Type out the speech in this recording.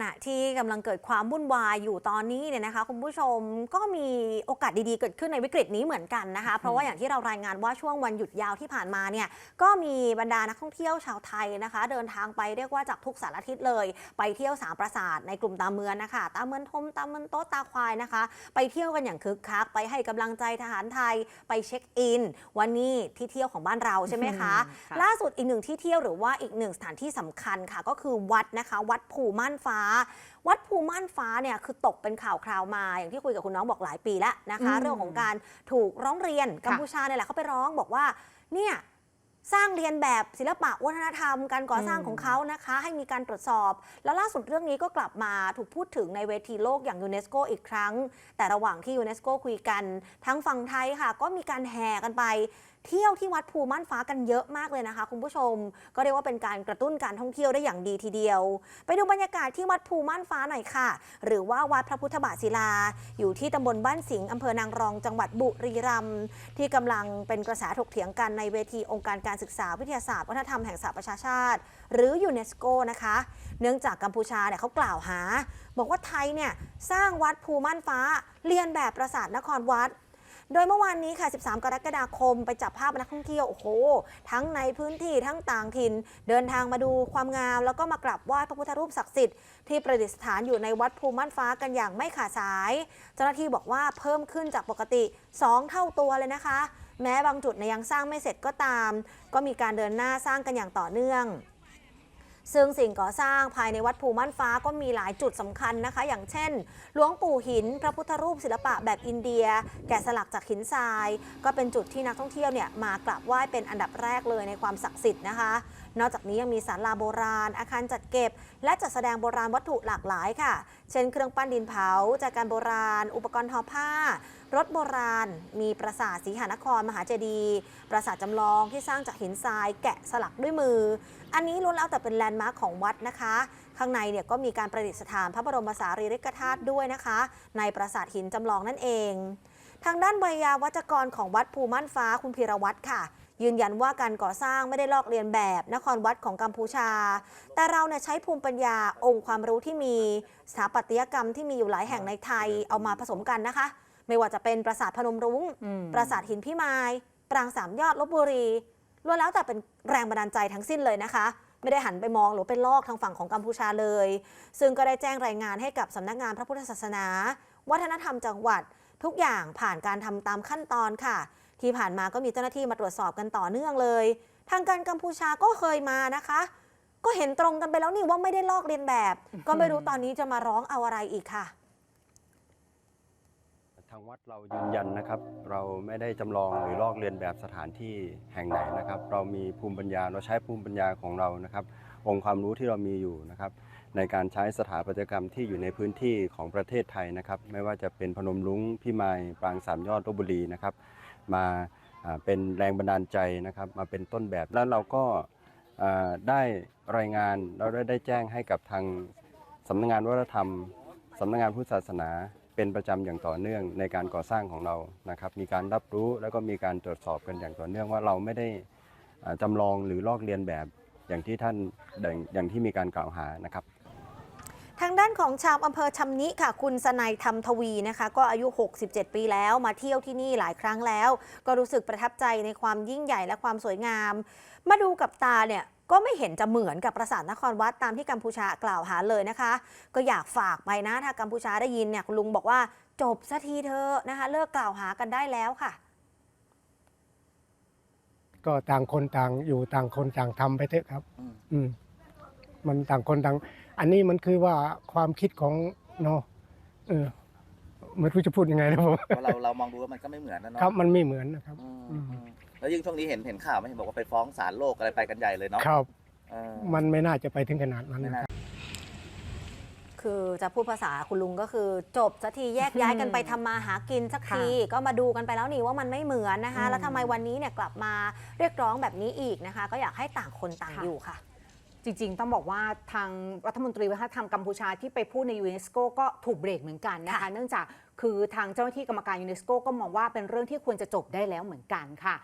ขณะที่กำลังเกิดความวุ่นวายอยู่ตอนนี้เนี่ยนะคะคุณผู้ชมก็มีโอกาสดีๆเกิดขึ้นในวิกฤตนี้เหมือนกันนะคะ เพราะว่าอย่างที่เรารายงานว่าช่วงวันหยุดยาวที่ผ่านมาเนี่ยก็มีบรรดานักท่องเที่ยวชาวไทยนะคะ เดินทางไปเรียกว่าจากทุกสารทิศเลย ไปเที่ยวสามปราสาทในกลุ่มตามเมืองนะคะตามเมืองทมตามเมืองโต๊ะตาควายนะคะ ไปเที่ยวกันอย่างคึกคักไปให้กำลังใจทหารไทยไปเช็คอิน วันนี้ที่เที่ยวของบ้านเราใช่ไหมคะค่ะล่าสุดอีกหนึ่งที่เที่ยวหรือว่าอีกหนึ่งสถานที่สำคัญค่ะ ก็คือวัดนะคะ วัดภูม่านฟ้าวัดภูม่านฟ้าเนี่ยคือตกเป็นข่าวคราวมาอย่างที่คุยกับคุณน้องบอกหลายปีแล้วนะคะอืมเรื่องของการถูกร้องเรียนกัมพูชาเนี่ยแหละเขาไปร้องบอกว่าเนี่ย สร้างเรียนแบบศิลปะวัฒนธรรม การก่อสร้างของเขานะคะ ให้มีการตรวจสอบ แล้วล่าสุดเรื่องนี้ก็กลับมาถูกพูดถึงในเวทีโลกอย่างยูเนสโกอีกครั้ง แต่ระหว่างที่ยูเนสโกคุยกัน ทั้งฝั่งไทยค่ะ ก็มีการแห่กันไป เที่ยวที่วัดภูม่านฟ้ากันเยอะมากเลยนะคะ คุณผู้ชม ก็เรียกว่าเป็นการกระตุ้นการท่องเที่ยวได้อย่างดีทีเดียว ไปดูบรรยากาศที่วัดภูม่านฟ้าหน่อยค่ะ หรือว่าวัดพระพุทธบาทศิลา อยู่ที่ตำบลบ้านสิงห์อำเภอนางรองจังหวัดบุรีรัมย์ที่กำลังเป็นกระแสถกเถียงกันในเวทีองค์การการศึกษาวิทยาศาสตร์วัฒนธรรมแห่งสหประชาชาติ หรือยูเนสโกนะคะ เนื่องจากกัมพูชาเนี่ยเขากล่าวหา บอกว่าไทยเนี่ยสร้างวัดภูม่านฟ้าเรียนแบบปราสาทนครวัดโดยเมื่อวานนี้ค่ะ 13 กรกฎาคม ไปจับภาพนักท่องเที่ยว โอ้โห ทั้งในพื้นที่ทั้งต่างถิ่น เดินทางมาดูความงาม แล้วก็มากราบไหว้พระพุทธรูปศักดิ์สิทธิ์ที่ประดิษฐานอยู่ในวัดภูม่านฟ้ากันอย่างไม่ขาดสาย เจ้าหน้าที่บอกว่าเพิ่มขึ้นจากปกติ 2 เท่าตัวเลยนะคะ แม้บางจุดเนี่ยยังสร้างไม่เสร็จก็ตาม ก็มีการเดินหน้าสร้างกันอย่างต่อเนื่อง ซึ่งสิ่งก่อสร้างภายในวัดภูม่านฟ้าก็มีหลายจุดสำคัญนะคะ อย่างเช่น หลวงปู่หิน พระพุทธรูปศิลปะแบบอินเดีย แกะสลักจากหินทราย ก็เป็นจุดที่นักท่องเที่ยวเนี่ยมากราบไหว้เป็นอันดับแรกเลยในความศักดิ์สิทธิ์นะคะ นอกจากนี้ยังมีศาลาโบราณ อาคารจัดเก็บ และจัดแสดงโบราณวัตถุหลากหลายค่ะ เช่น เครื่องปั้นดินเผาจากการโบราณ อุปกรณ์ทอผ้า รถโบราณ มีปราสาทสีหานคร มหาเจดีย์ปราสาทจำลองที่สร้างจากหินทรายแกะสลักด้วยมือ อันนี้ล้วนแล้วแต่เป็นแลนด์มาร์คของวัดนะคะ ข้างในเนี่ยก็มีการประดิษฐานพระบรมสารีริกธาตุด้วยนะคะ ในปราสาทหินจำลองนั่นเอง ทางด้านวิยาวัจกรของวัดภูม่านฟ้าคุณพีรวัตรค่ะยืนยันว่าการก่อสร้างไม่ได้ลอกเลียนแบบนครวัดของกัมพูชา แต่เราเนี่ยใช้ภูมิปัญญาองค์ความรู้ที่มีสถาปัตยกรรมที่มีอยู่หลายแห่งในไทยเอามาผสมกันนะคะ ไม่ว่าจะเป็นปราสาทพนมรุง้งอืมปราสาทหินพิมาย ปรางสามยอดลบบุรีล้วนแล้วแต่เป็นแรงบันดาลใจทั้งสิ้นเลยนะคะ ไม่ได้หันไปมองหรือไปลอกทางฝั่งของกัมพูชาเลย ซึ่งก็ได้แจ้งรายงานให้กับสำนักงานพระพุทธศาสนา วัฒนธรรมจังหวัด ทุกอย่างผ่านการทำตามขั้นตอนค่ะ ที่ผ่านมาก็มีเจ้าหน้าที่มาตรวจสอบกันต่อเนื่องเลย ทางการกัมพูชาก็เคยมานะคะ ก็เห็นตรงกันไปแล้วนี่ว่าไม่ได้ลอกเลียนแบบ ก็ไม่รู้ตอนนี้จะมาร้องเอาอะไรอีกค่ะ ทางวัดเรายืนยันนะครับ เราไม่ได้จำลองหรือลอกเลียนแบบสถานที่แห่งไหนนะครับ เรามีภูมิปัญญาเราใช้ภูมิปัญญาของเรานะครับ องค์ความรู้ที่เรามีอยู่นะครับ ในการใช้สถาปัตยกรรมที่อยู่ในพื้นที่ของประเทศไทยนะครับ ไม่ว่าจะเป็นพนมรุ้งพิมายปรางสามยอดลบบุรีนะครับ มาเป็นแรงบันดาลใจนะครับ มาเป็นต้นแบบแล้วเราก็ได้รายงานเราได้แจ้งให้กับทางสำนักงานวัฒนธรรมสำนักงานพุทธศาสนา เป็นประจำอย่างต่อเนื่องในการก่อสร้างของเรานะครับ มีการรับรู้แล้วก็มีการตรวจสอบกันอย่างต่อเนื่องว่าเราไม่ได้อ่าจำลองหรือลอกเลียนแบบอย่างที่ท่านอย่างที่มีการกล่าวหานะครับทางด้านของชาวอำเภอชำนิค่ะ คุณสนัยธรรมทวีนะคะ ก็อายุ 67 ปีแล้วมาเที่ยวที่นี่หลายครั้งแล้ว ก็รู้สึกประทับใจในความยิ่งใหญ่และความสวยงาม มาดูกับตาเนี่ย ก็ไม่เห็นจะเหมือนกับปราสาทนครวัดตามที่กัมพูชากล่าวหาเลยนะคะ ก็อยากฝากไปนะถ้ากัมพูชาได้ยินเนี่ยคุณลุงบอกว่าจบสักทีเถอะนะคะ เลิกกล่าวหากันได้แล้วค่ะ ก็ต่างคนต่างอยู่ต่างคนต่างทำไปเถอะครับอืมอืม มันต่างคนต่าง อันนี้มันคือว่าความคิดของเนาะเออไม่รู้จะพูดยังไงนะผม เพราะเราเรามองดูแล้วมันก็ไม่เหมือนนะเนาะครับมันไม่เหมือนนะครับ อืมอืมอืม แล้วยิ่งช่วงนี้เห็นเห็นข่าวไหมเห็นบอกว่าไปฟ้องศาลโลกอะไรไปกันใหญ่เลยเนาะครับ เออ มันไม่น่าจะไปถึงขนาดนั้นไม่นะน่าครับ คือจะพูดภาษาคุณลุงก็คือ จบสักทีแยกย้ายกันไปทำมาหากินสักที ก็มาดูกันไปแล้วนี่ว่ามันไม่เหมือนนะคะ อืม แล้วทำไมวันนี้เนี่ยกลับมาเรียกร้องแบบนี้อีกนะคะ ก็อยากให้ต่างคนต่างค่ะอยู่ค่ะ จริงๆ ต้องบอกว่าทางรัฐมนตรีวัฒนธรรมกัมพูชาที่ไปพูดในยูเนสโกก็ถูกเบรกเหมือนกันนะคะ ค่ะ เนื่องจากคือทางเจ้าหน้าที่กรรมการยูเนสโกก็มองว่าเป็นเรื่องที่ควรจะจบได้แล้วเหมือนกันค่ะ